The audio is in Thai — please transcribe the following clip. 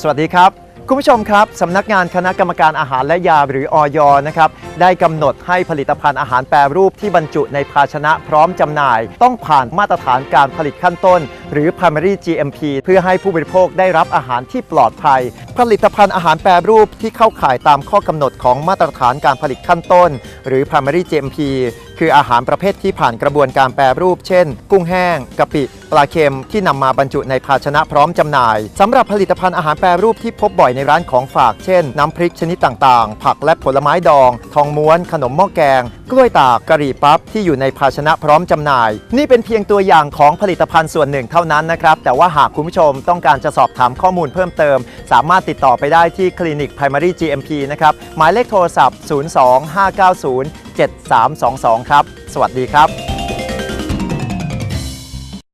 สวัสดีครับ คุณผู้ชมครับสำนักงานคณะกรรมการอาหารและยาหรืออย นะครับ ได้กำหนดให้ผลิตภัณฑ์อาหารแปรรูปที่บรรจุในภาชนะพร้อมจำหน่าย ต้องผ่านมาตรฐานการผลิตขั้นต้น หรือ primary GMP เพื่อให้ผู้บริโภคได้รับอาหารที่ปลอดภัย ผลิตภัณฑ์อาหารแปรรูปที่เข้าข่ายตามข้อกำหนดของมาตรฐานการผลิตขั้นต้น หรือ primary GMP คืออาหารประเภทที่ผ่านกระบวนการแปรรูป เช่น กุ้งแห้งกะปิ ปลาเค็มที่นำมาบรรจุในภาชนะพร้อมจำหน่ายสำหรับผลิตภัณฑ์อาหารแปรรูปที่พบบ่อยในร้านของฝาก เช่น น้ำพริกชนิดต่างๆ ผักและผลไม้ดอง ทองม้วน ขนมหม้อแกง กล้วยตากกะหรี่ปั๊บที่อยู่ในภาชนะพร้อมจำหน่าย นี่เป็นเพียงตัวอย่างของผลิตภัณฑ์ส่วนหนึ่งเท่านั้นนะครับแต่ว่าหากคุณผู้ชมต้องการจะสอบถามข้อมูลเพิ่มเติม สามารถติดต่อไปได้ที่คลินิก Primary GMP นะครับ หมายเลขโทรศัพท์ 02 590 7322 ครับ สวัสดีครับ